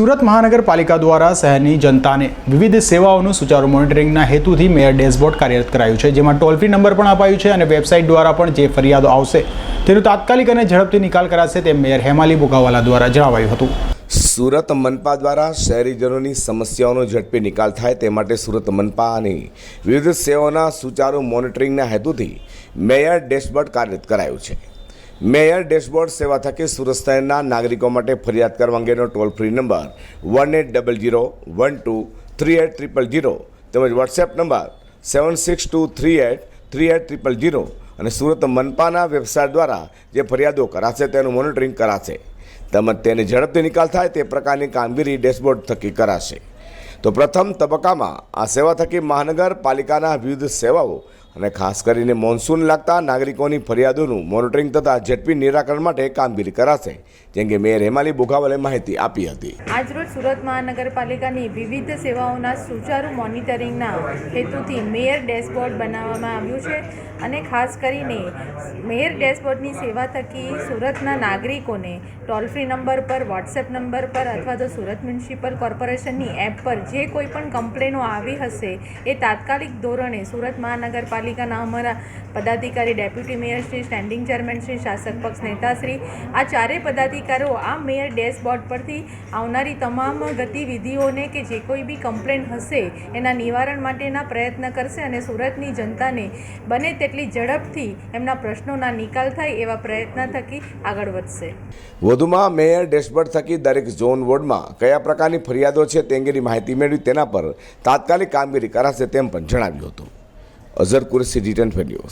સુરત મહાનગરપાલિકા દ્વારા શહેરની જનતાને વિવિધ સેવાઓનું સુચારુ મોનિટરિંગના હેતુથી મેયર ડેશબોર્ડ કાર્યરત કરાયું છે, જેમાં ટોલ ફ્રી નંબર પણ અપાયું છે અને વેબસાઇટ દ્વારા પણ જે ફરિયાદો આવશે તેનો તાત્કાલિક અને ઝડપથી નિકાલ કરાશે તેમ મેયર હેમાલી બોગાવાલા દ્વારા જણાવાયું હતું. સુરત મનપા દ્વારા શહેરીજનોની સમસ્યાઓનો ઝડપી નિકાલ થાય તે માટે સુરત મનપાની વિવિધ સેવાઓના સુચારુ મોનિટરિંગના હેતુથી મેયર ડેશબોર્ડ કાર્યરત કરાયું છે. મેયર ડેશબોર્ડ સેવા થકી સુરત શહેરના નાગરિકો માટે ફરિયાદ કરવા અંગેનો toll free number one eight double zero one two three eight triple zero તેમજ WhatsApp number seven six two three eight three eight triple zero અને સુરત મનપાના વેબસાઇટ દ્વારા જે ફરિયાદો કરાશે તેનું મોનિટરિંગ કરાશે. તેમજ તેને ઝડપથી નિકાલ થાય તે પ્રકારની કામગીરી ડેશબોર્ડ થકી કરાશે. તો પ્રથમ તબક્કામાં આ સેવા થકી મહાનગરપાલિકાના વિવિધ સેવાઓ અને ખાસ કરીને મોન્સૂન લાગતા નાગરિકોની ફરિયાદોનું મોનિટરિંગ તથા ઝડપી નિરાકરણ માટે કામગીરી કરાશે, જેમ કે મેયર હેમાલી બોઘાવલે માહિતી આપી હતી. આજરોજ સુરત મહાનગરપાલિકાની વિવિધ સેવાઓના સુચારુ મોનિટરિંગના હેતુથી મેયર ડેશબોર્ડ બનાવવામાં આવ્યું છે અને ખાસ કરીને મેયર ડેશબોર્ડની સેવા થકી સુરતના નાગરિકોને ટોલ ફ્રી નંબર પર, વોટ્સએપ નંબર પર અથવા તો સુરત મ્યુનિસિપલ કોર્પોરેશનની એપ પર જે કોઈ પણ કમ્પ્લેનો આવી હશે એ તાત્કાલિક ધોરણે સુરત મહાનગરપાલિકાના અમારા પદાધિકારી, deputy mayor Shri, standing chairman Shri, શાસક પક્ષ નેતાશ્રી આ ચારેય પદાધિકારીઓ આ મેયર ડેશબોર્ડ પરથી આવનારી તમામ ગતિવિધિઓને કે જે કોઈ બી કમ્પ્લેન હશે એના નિવારણ માટેના પ્રયત્ન કરશે અને સુરતની જનતાને બને તેટલી ઝડપથી એમના પ્રશ્નોના નિકાલ થાય એવા પ્રયત્ન થકી આગળ વધશે. વધુમાં મેયર ડેશબોર્ડ થકી દરેક ઝોન વોર્ડમાં કયા પ્રકારની ફરિયાદો છે તે અંગેની માહિતી મેળવી તેના પર તાત્કાલિક કામગીરી કરાશે તેમ પણ જણાવ્યું હતું. Azhar Qureshi return news